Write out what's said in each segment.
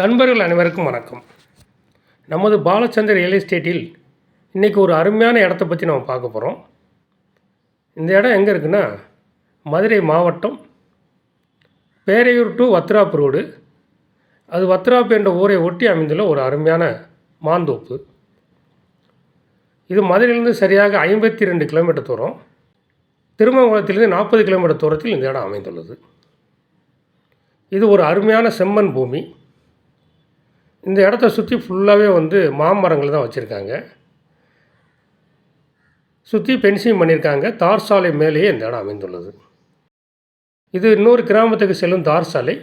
நண்பர்கள் அனைவருக்கும் வணக்கம். நமது பாலச்சந்தர் ரியல் எஸ்டேட்டில் இன்றைக்கி ஒரு அருமையான இடத்த பற்றி நம்ம பார்க்க போகிறோம் இந்த இடம் எங்கே இருக்குன்னா மதுரை மாவட்டம் பேரையூர் டு வத்ராப் ரோடு அது வத்ராப் என்ற ஊரை ஒட்டி அமைந்துள்ள ஒரு அருமையான மாந்தோப்பு. இது மதுரையிலேருந்து சரியாக ஐம்பத்தி ரெண்டு கிலோமீட்டர் தூரம். திருமங்கலத்திலிருந்து நாற்பது கிலோமீட்டர் தூரத்தில் இந்த இடம் அமைந்துள்ளது. இது ஒரு அருமையான செம்மண் பூமி. இந்த இடத்த சுற்றி ஃபுல்லாகவே வந்து மாமரங்கள் தான் வச்சுருக்காங்க. சுற்றி பென்சிங் பண்ணியிருக்காங்க தார் சாலை மேலேயே இந்த இடம் அமைந்துள்ளது. இது இன்னொரு கிராமத்துக்கு செல்லும் தார் சாலை.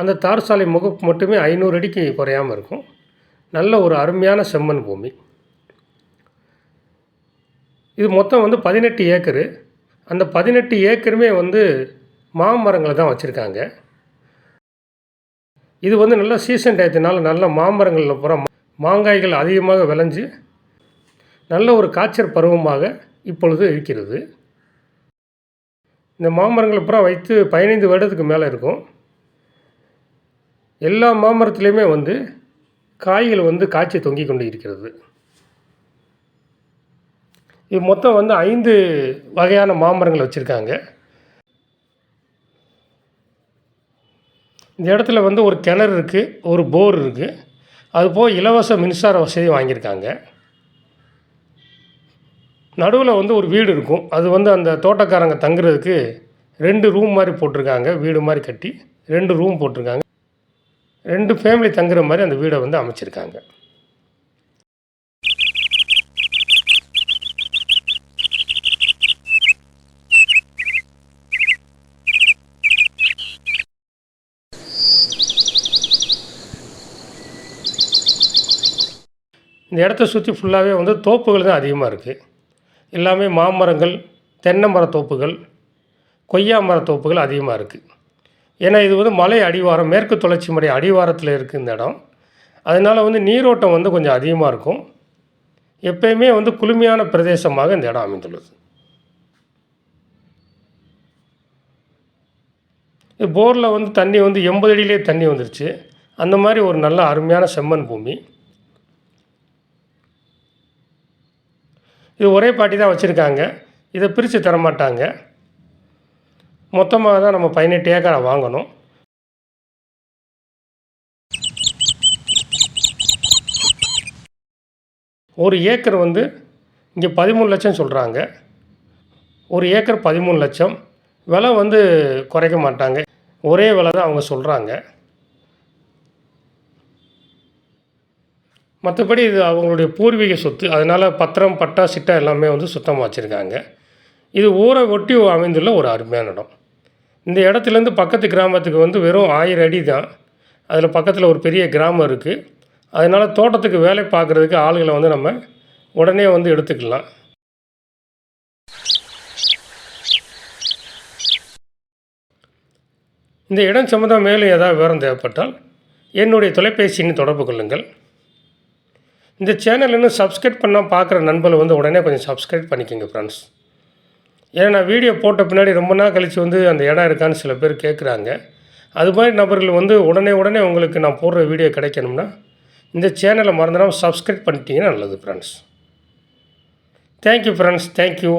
அந்த தார் சாலை முகப்பு மட்டுமே ஐநூறு அடிக்கு குறையாமல் இருக்கும். நல்ல ஒரு அருமையான செம்மண் பூமி. இது மொத்தம் வந்து பதினெட்டு ஏக்கரு. அந்த பதினெட்டு ஏக்கருமே வந்து மாமரங்களை தான் வச்சுருக்காங்க. இது வந்து நல்ல சீசன் டயத்தினால நல்ல மாமரங்களில் பூரா மாங்காய்கள் அதிகமாக விளைஞ்சு நல்ல ஒரு காய்ச்சல் பருவமாக இப்பொழுது இருக்கிறது. இந்த மாமரங்களை பூரா வைத்து பதினைந்து வருடத்துக்கு மேலே இருக்கும். எல்லா மாமரத்துலேயுமே வந்து காய்கள் வந்து காய்ச்சி தொங்கி கொண்டு இருக்கிறது. இது மொத்தம் வந்து ஐந்து வகையான மாமரங்கள் வச்சுருக்காங்க. இந்த இடத்துல வந்து ஒரு கிணறு இருக்குது ஒரு போர் இருக்குது அது போக இலவச மின்சார வசதி வாங்கியிருக்காங்க. நடுவில் வந்து ஒரு வீடு இருக்கும். அது வந்து அந்த தோட்டக்காரங்க தங்குறதுக்கு ரெண்டு ரூம் மாதிரி போட்டிருக்காங்க. வீடு மாதிரி கட்டி ரெண்டு ரூம் போட்டிருக்காங்க. ரெண்டு ஃபேமிலி தங்குற மாதிரி அந்த வீடை வந்து அமைச்சிருக்காங்க. இந்த இடத்த சுற்றி ஃபுல்லாகவே வந்து தோப்புகள் தான் அதிகமாக இருக்குது எல்லாமே மாமரங்கள் தென்னை மர தோப்புகள் கொய்யா மர தோப்புகள் அதிகமாக இருக்குது ஏன்னா இது வந்து மலை அடிவாரம் மேற்கு தொடர்ச்சி மலை அடிவாரத்தில் இருக்குது இந்த இடம். அதனால் வந்து நீரோட்டம் வந்து கொஞ்சம் அதிகமாக இருக்கும். எப்பயுமே வந்து குளுமையான பிரதேசமாக இந்த இடம் அமைந்துள்ளது. போரில் வந்து தண்ணி வந்து எண்பது அடியிலே தண்ணி வந்துருச்சு. அந்த மாதிரி ஒரு நல்ல அருமையான செம்மண் பூமி. இது ஒரே பாட்டி தான் வச்சுருக்காங்க. இதை பிரித்து தரமாட்டாங்க. மொத்தமாக தான் நம்ம பதினெட்டு ஏக்கரை வாங்கணும். ஒரு ஏக்கர் வந்து இங்கே பதிமூணு லட்சம் சொல்கிறாங்க ஒரு ஏக்கர் பதிமூணு லட்சம். விலை வந்து குறைக்க மாட்டாங்க. ஒரே விலை தான் அவங்க சொல்கிறாங்க மற்றபடி இது அவங்களுடைய பூர்வீக சொத்து. அதனால் பத்திரம் பட்டா சிட்டா எல்லாமே வந்து சுத்தமாக வச்சுருக்காங்க. இது ஊரை ஒட்டி அமைந்துள்ள ஒரு அருமையான இடம். இந்த இடத்துலேருந்து பக்கத்து கிராமத்துக்கு வந்து வெறும் ஆயிரம் அடி தான். அதில் பக்கத்தில் ஒரு பெரிய கிராமம் இருக்குது அதனால் தோட்டத்துக்கு வேலை பார்க்குறதுக்கு ஆளுகளை வந்து நம்ம உடனே வந்து எடுத்துக்கலாம். இந்த இடம் சம்மந்தம் மேலும் ஏதாவது விவரம் தேவைப்பட்டால் என்னுடைய தொலைபேசியின் தொடர்பு கொள்ளுங்கள். இந்த சேனல் இன்னும் சப்ஸ்கிரைப் பண்ணால் பார்க்குற நண்பர்கள் வந்து உடனே கொஞ்சம் சப்ஸ்கிரைப் பண்ணிக்கோங்க ஃப்ரெண்ட்ஸ் ஏன்னா நான் வீடியோ போட்ட பின்னாடி ரொம்ப நாள் கழித்து வந்து அந்த இடம் இருக்கான்னு சில பேர் கேட்குறாங்க அது மாதிரி நபர்கள் வந்து உடனே உடனே உங்களுக்கு நான் போடுற வீடியோ கிடைக்கணும்னா இந்த சேனலை மறந்துடாமல் சப்ஸ்கிரைப் பண்ணிட்டீங்கன்னா நல்லது ஃப்ரெண்ட்ஸ் தேங்க்யூ ஃப்ரெண்ட்ஸ் தேங்க்யூ